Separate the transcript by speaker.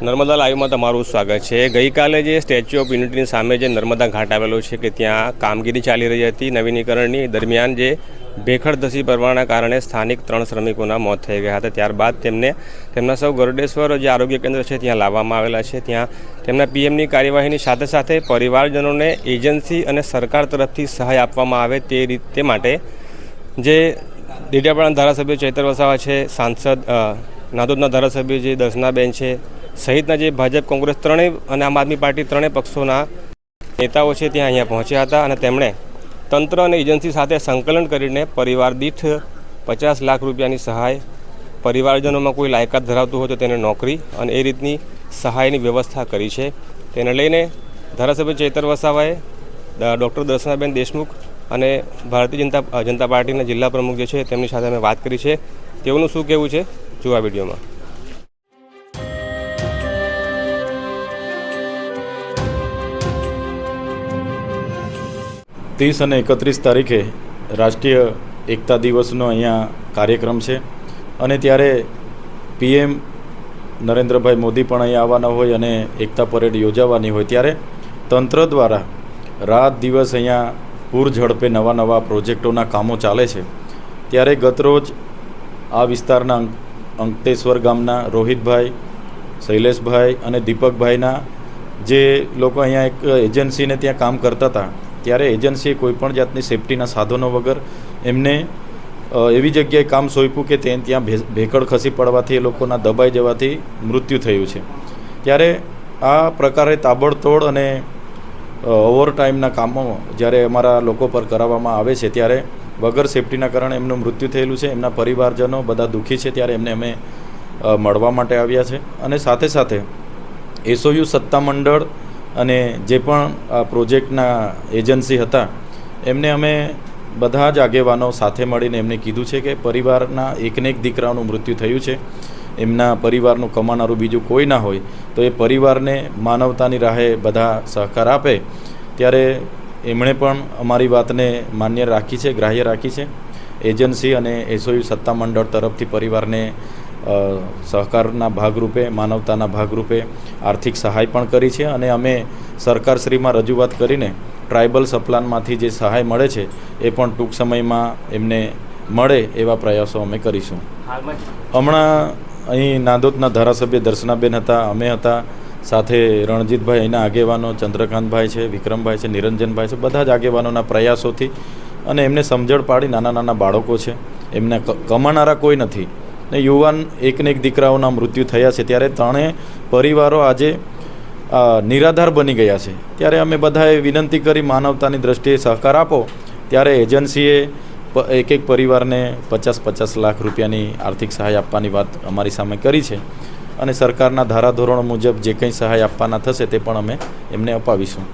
Speaker 1: નર્મદા લાઈવમાં તમારું સ્વાગત છે. ગઈકાલે જે સ્ટેચ્યુ ઓફ યુનિટીની સામે જે નર્મદા ઘાટ આવેલો છે કે ત્યાં કામગીરી ચાલી રહી હતી, નવીનીકરણની દરમિયાન જે ભેખડ ધસી પડવાના કારણે સ્થાનિક ત્રણ શ્રમિકોના મોત થઈ ગયા હતા. ત્યારબાદ તેમને, તેમના સૌ ગરડેશ્વર જે આરોગ્ય કેન્દ્ર છે ત્યાં લાવવામાં આવેલા છે. ત્યાં તેમના પીએમની કાર્યવાહીની સાથે સાથે પરિવારજનોને એજન્સી અને સરકાર તરફથી સહાય આપવામાં આવે તે રીતે માટે જે ડેડિયાપાડાના ધારાસભ્ય ચૈતર વસાવા છે, સાંસદ નાદોદના ધારાસભ્ય જે દર્શનાબેન છે સહિતના જે ભાજપ કોંગ્રેસ ત્રણેય અને આમ આદમી પાર્ટી ત્રણેય પક્ષોના નેતાઓ છે ત્યાં અહીંયા પહોંચ્યા હતા અને તેમણે તંત્ર અને એજન્સી સાથે સંકલન કરીને પરિવાર દીઠ પચાસ લાખ રૂપિયાની સહાય, પરિવારજનોમાં કોઈ લાયકાત ધરાવતું હોય તો તેને નોકરી અને એ રીતની સહાયની વ્યવસ્થા કરી છે. તેને લઈને ધારાસભ્ય ચેતર વસાવાએ ડૉક્ટર દર્શનાબેન દેશમુખ અને ભારતીય જનતા જનતા પાર્ટીના જિલ્લા પ્રમુખ જે છે તેમની સાથે અમે વાત કરી છે. તેઓનું શું કહેવું છે? જોવા વિડીયોમાં.
Speaker 2: ત્રીસ અને એકત્રીસ તારીખે રાષ્ટ્રીય એકતા દિવસનો અહીંયા કાર્યક્રમ છે. અને ત્યારે પીએમ નરેન્દ્રભાઈ મોદી પણ અહીંયા આવવાના હોય અને એકતા પરેડ યોજાવાની હોય ત્યારે તંત્ર દ્વારા રાત દિવસ અહીંયા પૂર ઝડપે નવા નવા પ્રોજેક્ટોના કામો ચાલે છે. ત્યારે ગતરોજ આ વિસ્તારના અંક- અંકટેશ્વર ગામના રોહિતભાઈ, શૈલેષભાઈ અને દીપકભાઈના જે લોકો અહીંયા એક એજન્સીને ત્યાં કામ કરતા હતા ત્યારે એજન્સીએ કોઈપણ જાતની સેફટીના સાધનો વગર એમને એવી જગ્યાએ કામ સોંપ્યું કે તે ત્યાં ભેકડ ખસી પડવાથી એ લોકોના દબાઈ જવાથી મૃત્યુ થયું છે. ત્યારે આ પ્રકારે તાબડતોડ અને ઓવર ટાઈમના કામો જ્યારે અમારા લોકો પર કરાવવામાં આવે છે, ત્યારે વગર સેફટીના કારણે એમનું મૃત્યુ થયેલું છે, એમના પરિવારજનો બધા દુઃખી છે, ત્યારે એમને અમે મળવા માટે આવ્યા છે. અને સાથે સાથે એસઓયુ સત્તામંડળ અને જે પણ આ પ્રોજેક્ટના એજન્સી હતા, એમને અમે બધા જ આગેવાનો સાથે મળીને એમને કીધું છે કે પરિવારના એકને એક દીકરાનું મૃત્યુ થયું છે. એમના પરિવારનું કમાનારું બીજું કોઈ ના હોય. તો એ પરિવારને માનવતાની રાહે બધા સહકાર આપે. ત્યારે એમણે પણ અમારી વાતને માન્ય રાખી છે, ગ્રાહ્ય રાખી છે. એજન્સી અને એસઓયુ સત્તામંડળ તરફથી પરિવારને સહકારના ભાગરૂપે, માનવતાના ભાગરૂપે આર્થિક સહાય પણ કરી છે અને અમે સરકારશ્રીમાં રજૂઆત કરીને ટ્રાઇબલ સપ્લાનમાંથી જે સહાય મળે છે, એ પણ ટૂંક સમયમાં એમને મળે એવા પ્રયાસો અમે કરીશું. હમણાં અહીં નાંદોદના ધારાસભ્ય દર્શનાબેન હતા, અમે હતા, સાથે રણજીતભાઈ અહીંના આગેવાનો, ચંદ્રકાંતભાઈ છે, વિક્રમભાઈ છે, નિરંજનભાઈ છે, બધા જ આગેવાનોના પ્રયાસોથી અને એમને સમજણ પાડી નાના નાના બાળકો છે. એમને કમાનારા કોઈ નથી. ને યુવાન એકને એક દીકરાઓના મૃત્યુ થયા છે. ત્યારે ત્રણેય પરિવારો આજે નિરાધાર બની ગયા છે. ત્યારે અમે બધાએ વિનંતી કરી માનવતાની દ્રષ્ટિએ સહકાર આપો. ત્યારે એજન્સીએ એક એક પરિવારને પચાસ પચાસ લાખ રૂપિયાની આર્થિક સહાય આપવાની વાત અમારી સામે કરી છે અને સરકારના ધારાધોરણો મુજબ જે કંઈ સહાય આપવાના થશે તે પણ અમે એમને અપાવીશું.